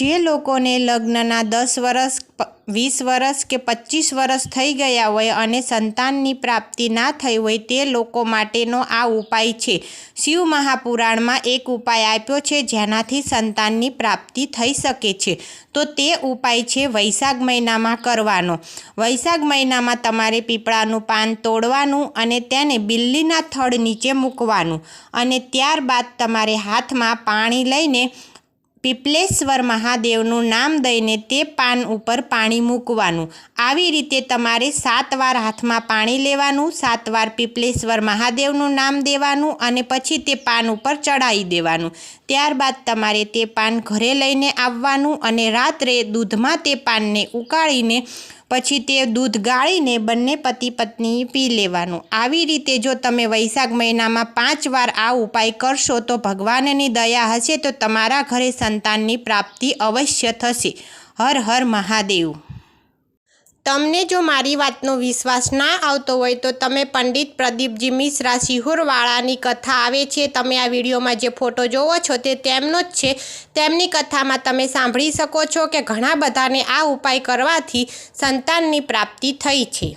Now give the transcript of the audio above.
જે લોકોને લગ્નના દસ વર્ષ વીસ વર્ષ કે પચીસ વર્ષ થઈ ગયા હોય અને સંતાનની પ્રાપ્તિ ના થઈ હોય તે લોકો માટેનો આ ઉપાય છે. શિવ મહાપુરાણમાં એક ઉપાય આપ્યો છે, જેનાથી સંતાનની પ્રાપ્તિ થઈ શકે છે. તો તે ઉપાય છે વૈશાખ મહિનામાં કરવાનો. વૈશાખ મહિનામાં તમારે પીપળાનું પાન તોડવાનું અને તેને બિલ્લીના થડ નીચે મૂકવાનું અને ત્યારબાદ તમારે હાથમાં પાણી લઈને પીપલેશ્વર મહાદેવનું નામ દઈને તે પાન ઉપર પાણી મૂકવાનું. આવી રીતે તમારે સાત વાર હાથમાં પાણી લેવાનું, સાત વાર પીપલેશ્વર મહાદેવનું નામ દેવાનું અને પછી તે પાન ઉપર ચડાવી દેવાનું. ત્યારબાદ તમારે તે પાન ઘરે લઈને આવવાનું અને રાત્રે દૂધમાં તે પાનને ઉકાળીને પછી તે દૂધ ગાળીને બંને પતિ પત્ની પી લેવાનું. આવી રીતે જો તમે વૈશાખ મહિનામાં પાંચ વાર આ ઉપાય કરશો તો ભગવાનની દયા હશે તો તમારા ઘરે સંતાનની પ્રાપ્તિ અવશ્ય થશે. હર હર મહાદેવ. તમને જો મારી વાતનો વિશ્વાસ ના આવતો હોય તો તમે પંડિત પ્રદીપજી મિશ્રા સિહોરવાળાની કથા આવે છે. તમે આ વિડીયોમાં જે ફોટો જોવો છો તે તેમનો જ છે. તેમની કથામાં તમે સાંભળી શકો છો કે ઘણા બધાને આ ઉપાય કરવાથી સંતાનની પ્રાપ્તિ થઈ છે.